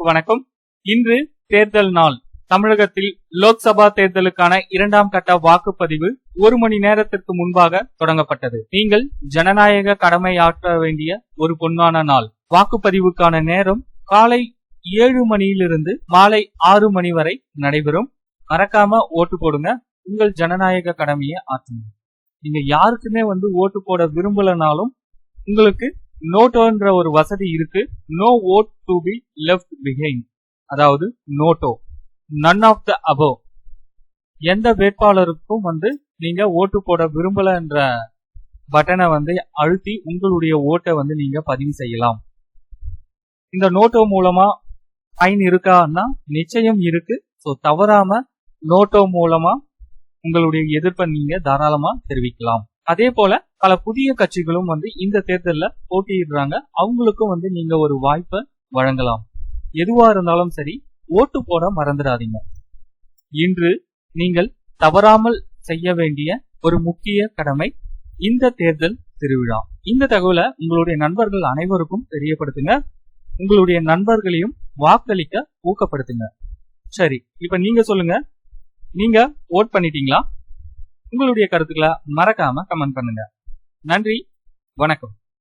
வணக்கம். இன்று தேர்தல் நாள். தமிழகத்தில் லோக்சபா தேர்தலுக்கான இரண்டாம் கட்ட வாக்குப்பதிவு ஒரு மணி நேரத்திற்கு முன்பாக தொடங்கப்பட்டது. நீங்கள் ஜனநாயக கடமையாற்ற வேண்டிய ஒரு பொன்னான நாள். வாக்குப்பதிவுக்கான நேரம் காலை ஏழு மணியிலிருந்து மாலை ஆறு மணி வரை நடைபெறும். மறக்காம ஓட்டு போடுங்க. உங்கள் ஜனநாயக கடமையை ஆற்றுங்க. நீங்க யாருக்குமே வந்து ஓட்டு போட விரும்பலனாலும் உங்களுக்கு நோட்டோன்ற ஒரு வசதி இருக்கு. No vote to be left behind அதாவது நோட்டோ. நன் ஆஃப் த அபோ எந்த வேட்பாளருக்கும் வந்து நீங்க ஓட்டு போட விரும்பலன்ற பட்டனை வந்து அழுத்தி உங்களுடைய ஓட்டை வந்து நீங்க பதிவு செய்யலாம். இந்த நோட்டோ மூலமா ஃபைன் இருக்கான்னா நிச்சயம் இருக்கு. ஸோ தவறாம நோட்டோ மூலமா உங்களுடைய எதிர்ப்பை நீங்க தாராளமா தெரிவிக்கலாம். அதே போல பல புதிய கட்சிகளும் வந்து இந்த தேர்தலில் போட்டியிடுறாங்க. அவங்களுக்கும் வந்து நீங்க ஒரு வாய்ப்பை வழங்கலாம். எதுவா இருந்தாலும் சரி ஓட்டு போட மறந்துடாதீங்க. இன்று நீங்கள் தவறாமல் செய்ய வேண்டிய ஒரு முக்கிய கடமை இந்த தேர்தல் திருவிழா. இந்த தகவலை உங்களுடைய நண்பர்கள் அனைவருக்கும் தெரியப்படுத்துங்க. உங்களுடைய நண்பர்களையும் வாக்களிக்க ஊக்கப்படுத்துங்க. சரி இப்ப நீங்க சொல்லுங்க. நீங்க ஓட் பண்ணிட்டீங்களா? உங்களுடைய கருத்துக்களை மறக்காம கமெண்ட் பண்ணுங்க. நன்றி. வணக்கம்.